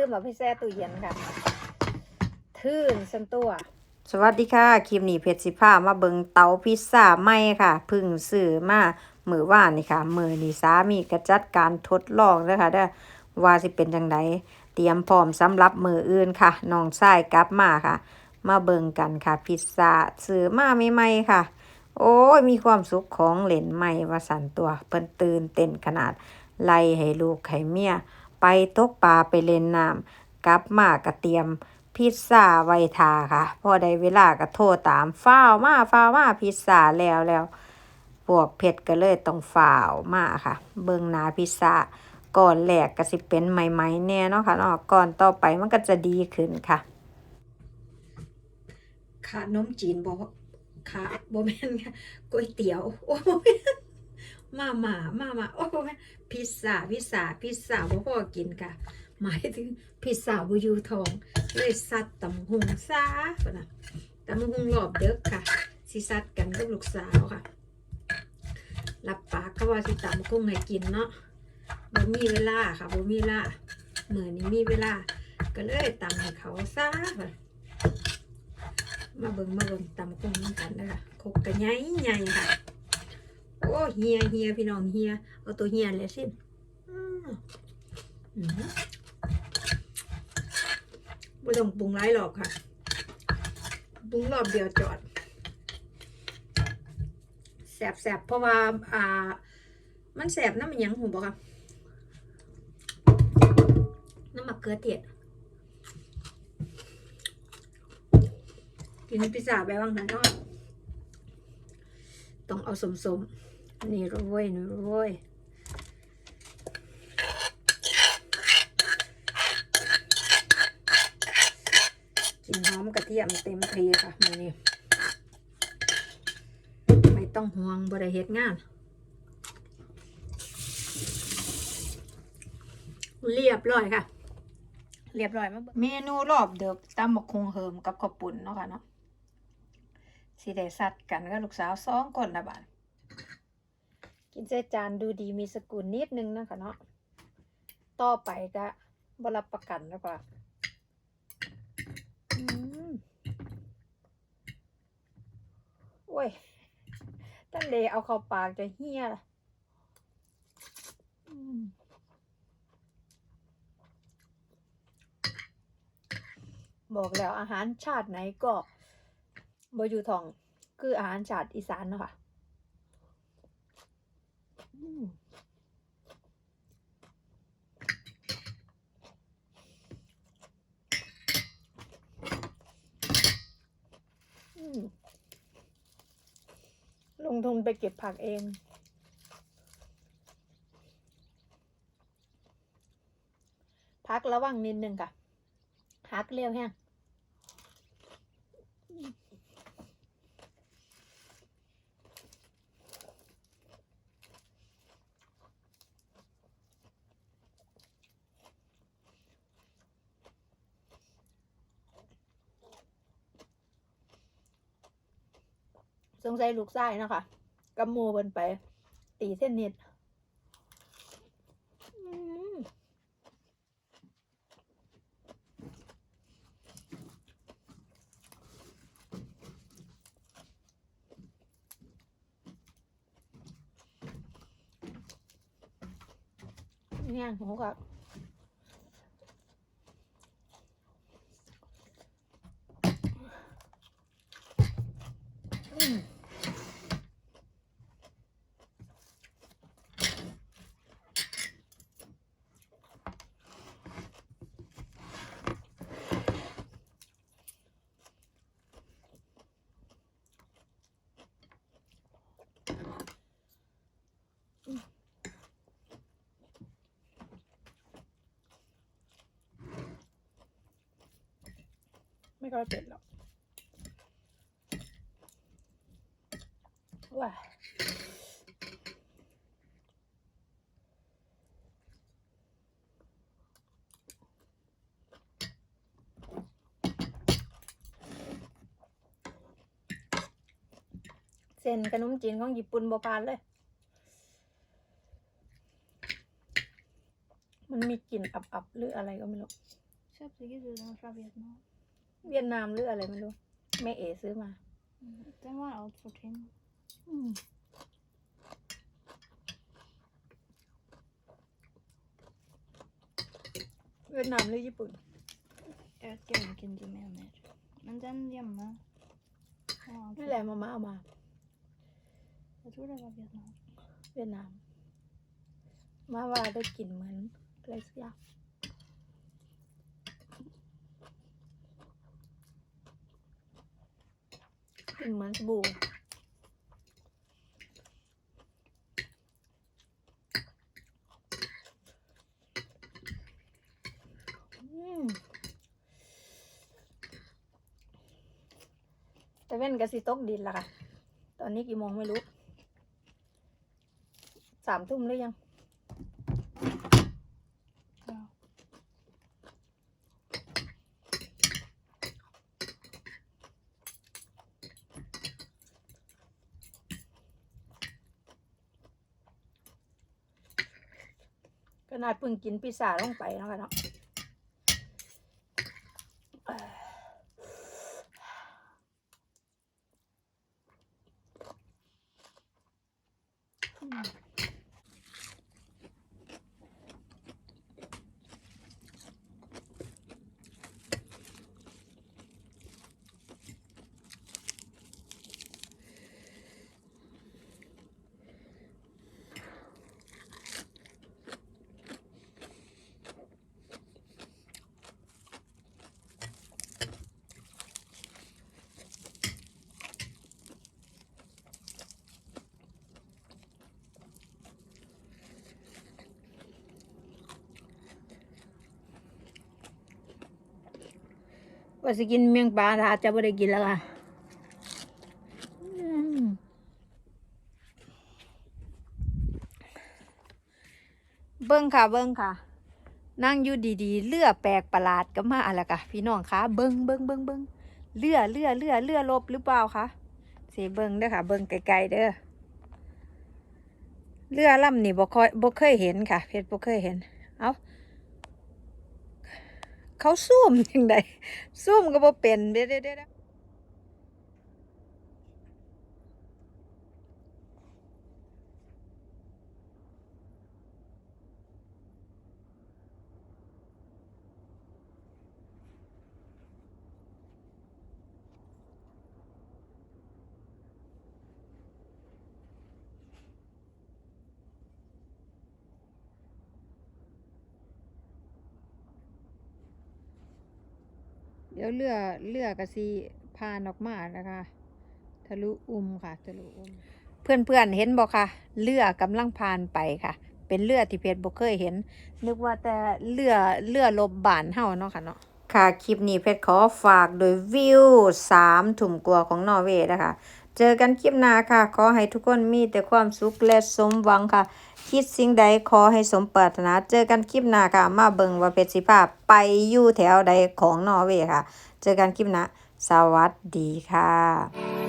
ลืมเอาไปแช่ตู้เย็นค่ะทื่นสันตัว สวัสดีค่ะคลิปนี้เพชรสิพามาเบิงเตาพิซซ่าใหม่ค่ะพึ่งซื้อมามือว่านนี่ค่ะมือนี่สามีก็จัดการทดลองเด้อค่ะเด้อว่าสิเป็นจังไดเตรียมพร้อมสำหรับมืออื่นค่ะน้องชายกลับมาค่ะ มาเบิงกันค่ะ พิซซ่าซื้อมาใหม่ๆค่ะ โอ้ยมีความสุขของเล่นใหม่ว่าสันตัวเพิ่นตื่นเต้นขนาดไล่ให้ลูกให้เมีย ไปตกปลาไปเล่นน้ำกลับมาก็เตรียมพิซซ่าไว้ทาค่ะ พอได้เวลาก็โทรตามฟ้าวมาฟ้าวมาพิซซ่าแล้วแล้วพวกเผ็ดก็เลยต้องฝ่าวมาค่ะ เบิ่งหน้าพิซซ่าก่อนแรกก็สิเป็นใหม่ๆแน่เนาะค่ะเนาะก่อนต่อไปมันก็จะดีขึ้นค่ะขานมจีนบอกขาโบแมนค่ะก๋วยเตี๋ยวโอ้โบแม่น มาหมามาหมาโอ้โบแม่นพิซซ่าพิซซ่าพิซซ่าบ่พอกินค่ะ หมายถึงพิซซ่าบ่อยู่ท้อง เลยซัดตำหงซาปะนะตำหุงรอบเด็กค่ะสิซัดกันกับลูกสาวค่ะรับปากก็ว่าสิตำกุ้งให้กินเนาะบ่มีเวลาค่ะบ่มีเวลามื้อนนี้มีเวลา ก็เลยตำให้เขาซะค่ะมาเบิ่งมาเบิ่งตำกุ้งกันนะคะคกกระไงใหญ่ค่ะ โอ้เฮียเฮียพี่น้องเฮียเอาตัวเฮียเลยสิไม่ต้องปรุงไรหรอกค่ะปรุงรอบเดียวจอดแสบแสบเพราะว่า อ่า มันแสบน้ำมันยังหูบอกค่ะน้ำมะเขือเทศกินพิซซ่าไปบ้างนะเนาะต้องเอาสมสมๆ นี่โรยนี่โรยกินหอมกระเทียมเต็มทีค่ะมือนี้ไม่ต้องห่วงบริเหตุงานเรียบร้อยค่ะ เรียบร้อยมาเมนูรอบเดิกตำบักคงเหิมกับข้าวปุ่นเนาะค่ะเนาะสิได้สัดกันกับลูกสาวสองคนนะบ้าด กินเจจานดูดีมีสกุลนิดนึงนะคะเนาะต่อไปก็บรับประกันแล้วป่ะอืมโอ้ยตั้งเลเอาเข้าปากจะเฮี้ยล่ะบอกแล้วอาหารชาติไหนก็บอยู่ทอง คืออาหารชาติอีสานเนาะค่ะ ลงทุนไปเก็บผักเองพักระวังนิดนึงค่ะพักเร็วแห้ง สงสัยลูกไส้นาะคะกับโมเบินไป ตีเส้นนิดอืมเนี่ยหมูกับอืม ค่อยเผ็ดหรอกว้าเส้นขนมจีนของญี่ปุ่นบปานเลย มันมีกลิ่นอับๆหรืออะไรก็ไม่รู้ köpte gudrun från Vietnam. เวียดนาม หรืออะไรไม่รู้แม่เอซื้อมา Mm, Den var allt för tunn. เวียดนามหรือญี่ปุ่น Jag vet inte vilken du menar. Men den gömma. var allt นี่ för- แหละมาม่าเอามา Jag tror det var Vietnam. เวียดนาม มาว่าได้กลิ่นเหมือนอะไรสักอย่าง กลิ่นเหมือนสบู่แต่เว้นกะสิตกดินละค่ะ ตอนนี้กี่โมงไม่รู้ สามทุ่มหรือยัง ขนาดเพิ่งกินพิซซ่าลงไปแล้วกันเนาะอืมาสิกินเมียงปลาถ้าจะไม่ได้กินแล้วค่ะเบิ้งค่ะ เบิ้งค่ะ นั่งอยู่ดีๆ เลือแปลกประหลาดก็มาอะไรกะพี่น้องคะเบิ้งเบิ้งเบิ้งเบิ้งเลือเลือเลือเลือลบหรือเปล่าคะเสีเบิ้งเด้อค่ะ เบิ้งไกลๆเด้อเรือล่ำนี่บ่คอยบ่เคยเห็นค่ะ เพชรบ่เคยเห็น เอ้า เขาซูมยังไงซูมก็บ่เป็นเด้อเด้อ ด้อเด้อเดี๋ยวเรือเรือก็สิพานออกมานะคะทะลุอุ้มค่ะทะลุอุ้มเพื่อนเพื่อนๆเห็นบ่ค่ะเรือกำลังพานไปค่ะ เป็นเรือที่เพชรบ่เคยเห็น นึกว่าแต่เรือเรือลบบ้านเฮาเนาะค่ะเนาะค่ะ คลิปนี้เพชรขอฝากโดยวิวสามถุ่มกลัวของนอร์เวย์นะคะ เจอกันคลิปหน้าค่ะ ขอให้ทุกคนมีแต่ความสุขและสมหวังค่ะ คิดสิ่งใดขอให้สมปรารถนา เจอกันคลิปหน้าค่ะ มาเบิ่งว่าเพชรสิภาพไปอยู่แถวใดของนอร์เวย์ค่ะ เจอกันคลิปหน้าสวัสดีค่ะ